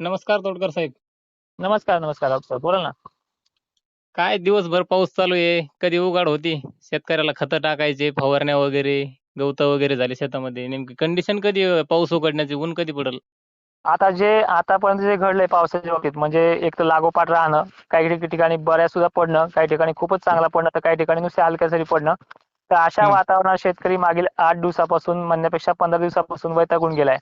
नमस्कार तोडकर साहेब. नमस्कार नमस्कार डॉक्टर बोला ना. काय दिवसभर पाऊस चालू आहे? कधी उघाड होती? शेतकऱ्याला खतं टाकायचे फवारण्या वगैरे गवतं वगैरे झाले शेतामध्ये. नेमकी कंडिशन कधी पाऊस उघडण्याची ऊन कधी पडल? आता जे आतापर्यंत जे घडलंय पावसाच्या बाबतीत म्हणजे एक तर लागोपाठ राहणं काही ठिक- ठिकाणी बऱ्याच सुद्धा पडणं काही ठिकाणी खूपच चांगलं पडणं तर काही ठिकाणी नुसते हलक्या सरी पडणं. तर अशा. वातावरणात शेतकरी मागील आठ दिवसापासून म्हणण्यापेक्षा पंधरा दिवसापासून वैतागून गेलाय.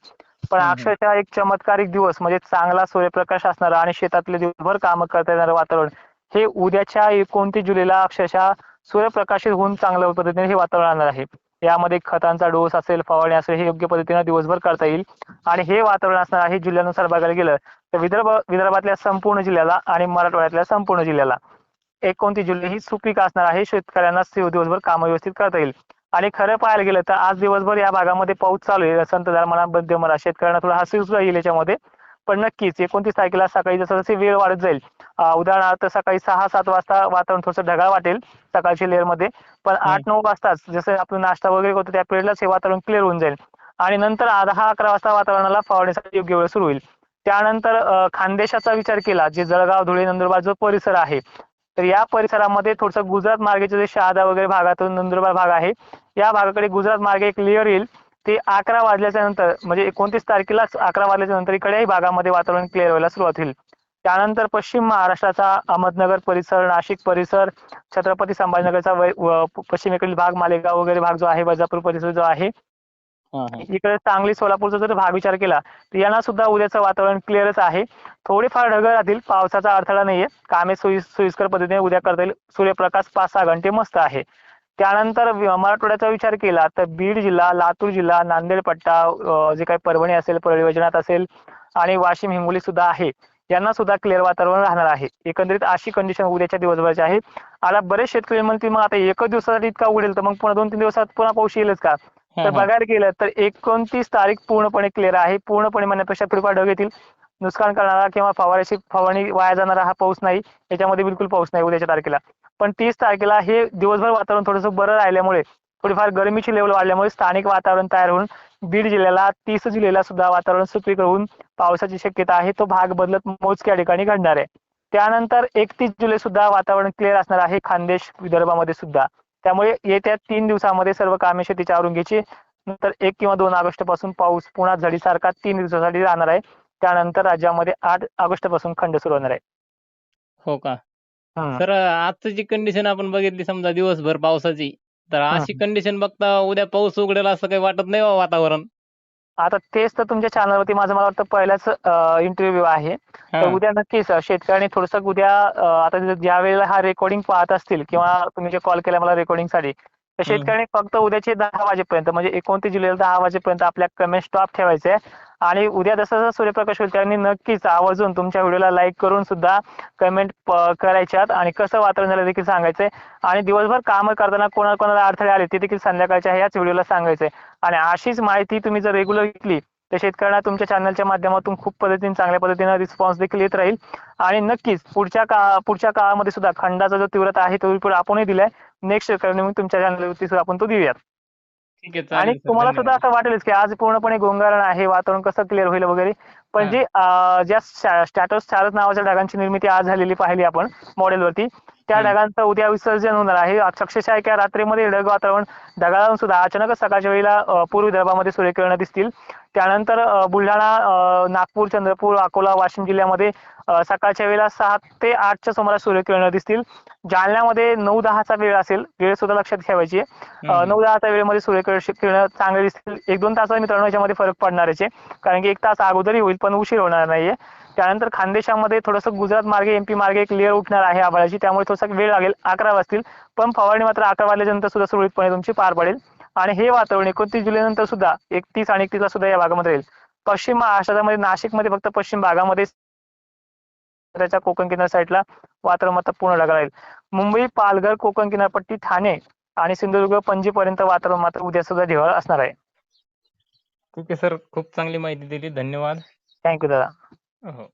पण. अक्षरशः एक चमत्कारिक दिवस म्हणजे चांगला सूर्यप्रकाश असणारं आणि शेतातले दिवसभर कामं करता येणारं वातावरण हे उद्याच्या एकोणतीस जुलैला अक्षरशः सूर्यप्रकाशित होऊन चांगल्या पद्धतीने हे वातावरण आणणार आहे. यामध्ये खतांचा डोस असेल फवारणी असेल हे योग्य पद्धतीने दिवसभर करता येईल. आणि हे वातावरण असणार आहे जिल्ह्यानुसार बघायला गेलं तर विदर्भ विदर्भातल्या संपूर्ण जिल्ह्याला आणि मराठवाड्यातल्या संपूर्ण जिल्ह्याला. एकोणतीस जुलै ही सुपीक असणार आहे शेतकऱ्यांना दिव- दिवसभर कामं व्यवस्थित करता येईल. आणि खरं पाहायला गेलं तर आज दिवसभर या भागामध्ये पाऊस चालू आहे. संत धर्माना मध्यम म्हणा शेतकऱ्यांना थोडा हसी सुद्धा येईल याच्यामध्ये. पण नक्कीच एकोणतीस तारखेला सकाळी जसं जसे वेळ वाढत जाईल उदाहरणार्थ सकाळी सहा सात वाजता वातावरण थोडंसं ढगाळ वाटेल सकाळच्या लेअरमध्ये पण आठ नऊ वाजताच जसं आपण नाश्ता वगैरे करतो त्या पिरियडलाच हे वातावरण क्लिअर होऊन जाईल. आणि नंतर दहा अकरा वाजता वातावरणाला फवारणीसाठी योग्य वेळ सुरू होईल. त्यानंतर खानदेशाचा विचार केला जे जळगाव धुळे नंदुरबार जो परिसर आहे तर या परिसरामध्ये थोडंसं गुजरात मार्गेचे जे शहादा वगैरे भागातून नंदुरबार भाग आहे या भागाकडे गुजरात मार्गे एक लेअर येईल. ते अकरा वाजल्याच्या नंतर म्हणजे एकोणतीस तारखेलाच अकरा वाजल्याच्या नंतर इकडेही भागामध्ये वातावरण क्लिअर व्हायला सुरुवात होईल. त्यानंतर पश्चिम महाराष्ट्राचा अहमदनगर परिसर नाशिक परिसर छत्रपती संभाजीनगरचा वै- व- पश्चिमेकडील भाग मालेगाव वगैरे भाग जो आहे वजापूर परिसर जो आहे इकडे सांगली सोलापूरचा जर भाग विचार केला तर यांना सुद्धा उद्याचं वातावरण क्लिअरच आहे. थोडेफार ढगळ राहतील पावसाचा अडथळा नाहीये. कामे सोयी सोयीस्कर पद्धतीने उद्या करता येईल सूर्यप्रकाश पाच सहा घंटे मस्त आहे. त्यानंतर मराठवाड्याचा विचार केला तर बीड जिल्हा लातूर जिल्हा नांदेड पट्टा जे काही परभणी असेल परळी असेल आणि वाशिम हिंगोली सुद्धा आहे. यांना सुद्धा क्लिअर वातावरण राहणार आहे. एकंदरीत अशी कंडिशन उद्याच्या दिवसभराची आहे. आता बरेच शेतकरी म्हणतील मग आता एकच दिवसासाठी इतका उडेल तर मग पुन्हा दोन तीन दिवसात पुन्हा पाऊस येईलच का? तर. बघायला गेलं तर एकोणतीस तारीख पूर्णपणे क्लिअर आहे. पूर्णपणे म्हणण्यापेक्षा थोडीफार ढग येतील नुकसान करणारा किंवा फवाऱ्याची फवारणी वाया जाणारा हा पाऊस नाही. याच्यामध्ये बिलकुल पाऊस नाही उद्याच्या तारखेला. पण तीस तारखेला हे दिवसभर वातावरण थोडंसं बरं राहिल्यामुळे थोडीफार गरमीची लेवल वाढल्यामुळे स्थानिक वातावरण तयार होऊन बीड जिल्ह्याला तीस जुलैला सुद्धा वातावरण सुपीक होऊन पावसाची शक्यता आहे. तो भाग बदलत मोजक्या ठिकाणी घडणार आहे. त्यानंतर एकतीस जुलै सुद्धा वातावरण क्लिअर असणार आहे. खानदेश विदर्भामध्ये सुद्धा. त्यामुळे येत्या तीन दिवसामध्ये सर्व कामे शेतीची आवरून घ्यायची. नंतर एक किंवा दोन ऑगस्टपासून पाऊस पुन्हा झडीसारखा तीन दिवसासाठी राहणार आहे. त्यानंतर राज्यामध्ये आठ ऑगस्टपासून खंड सुरू होणार आहे. हो का. तर आजची जी कंडिशन आपण बघितली समजा दिवसभर पावसाची तर अशी कंडिशन बघता उद्या पाऊस उघडेल असं काही वाटत नाही वातावरण? आता तेच तर तुमच्या चॅनलवरती माझं मला वाटतं पहिलाच इंटरव्ह्यू आहे. तर उद्या नक्कीच शेतकऱ्यांनी थोडंसं उद्या आता ज्या वेळेला हा रेकॉर्डिंग पाहत असतील किंवा तुम्ही जे कॉल केला मला रेकॉर्डिंगसाठी तर. शेतकऱ्यांनी फक्त उद्याचे दहा वाजेपर्यंत म्हणजे एकोणतीस जुलैला दहा वाजेपर्यंत आपल्या कमेंट स्टॉप ठेवायचे आहे आणि उद्या जसं जसं सूर्यप्रकाश होईल त्यांनी नक्कीच आवर्जून तुमच्या व्हिडिओला लाईक करून सुद्धा कमेंट करायच्यात. आणि कसं वातावरण झालं देखील सांगायचंय. आणि दिवसभर कामं करताना कोणा कोणाला अडथळे आले ते देखील संध्याकाळच्या ह्याच व्हिडिओला सांगायचंय. आणि अशीच माहिती तुम्ही जर रेग्युलर घेतली तर शेतकऱ्यांना तुमच्या चॅनलच्या माध्यमातून खूप पद्धतीने चांगल्या पद्धतीने रिस्पॉन्स देखील येत राहील. आणि नक्कीच पुढच्या का पुढच्या काळामध्ये सुद्धा खंडाचा जो तीव्रता आहे तो रिपोर्ट आपणही दिलाय. नेक्स्ट शेतकऱ्यांनी तुमच्या चॅनलवरती सुद्धा आपण तो देऊयात. ठीक आहे आणि चालेल तुम्हाला सुद्धा धन्यवाद. असं वाटेलच की आज पूर्णपणे गोंगारण आहे वातावरण कसं क्लिअर होईल वगैरे पण हा. जे अं, ज्या स्टॅटस चारच नावाच्या ढगांची निर्मिती आज झालेली पाहिली आपण मॉडेलवरती त्या. ढगांचं उद्या विसर्जन होणार आहे. अक्षरशः एका रात्रीमध्ये ढग वातावरण ढगाळून सुद्धा अचानकच सकाळच्या वेळेला पूर्व विदर्भामध्ये सूर्यकिरण दिसतील. त्यानंतर बुलढाणा नागपूर चंद्रपूर अकोला वाशिम जिल्ह्यामध्ये सकाळच्या वेळेला सहा ते आठच्या सुमारास सूर्यकिरण दिसतील. जालन्यामध्ये नऊ दहाचा वेळ असेल. वेळ सुद्धा लक्षात ठेवायची आहे. नऊ दहाच्या वेळेमध्ये सूर्यकिरण किरण चांगले दिसतील. एक दोन तासात मित्रांनो याच्यामध्ये फरक पडणारच आहे. कारण की एक तास अगोदरही होईल पण उशीर होणार नाहीये. त्यानंतर खानदेशामध्ये थोडंसं गुजरात मार्गे एमपी मार्गे क्लिअर उठणार आहे आभाळाची. त्यामुळे थोडासा वेळ लागेल. अकरा वाजतील. पण फवारणी मात्र अकरा वाजल्यानंतर सुद्धा सुरळीतपणे तुमची पार पडेल. आणि हे वातावरण एकोणतीस जुलै नंतर सुद्धा एकतीस आणि एकतीसला सुद्धा या भागामध्ये राहील पश्चिम महाराष्ट्रामध्ये नाशिकमध्ये फक्त पश्चिम भागामध्ये त्याच्या कोकण किनार साईडला वातावरण मात्र पूर्ण ढगाळ राहील. मुंबई पालघर कोकण किनारपट्टी ठाणे आणि सिंधुदुर्ग पणजी पर्यंत वातावरण मात्र उद्या सुद्धा ढिगाळ असणार आहे. ठीक आहे सर. खूप चांगली माहिती दिली. धन्यवाद. थँक्यू दादा. हो.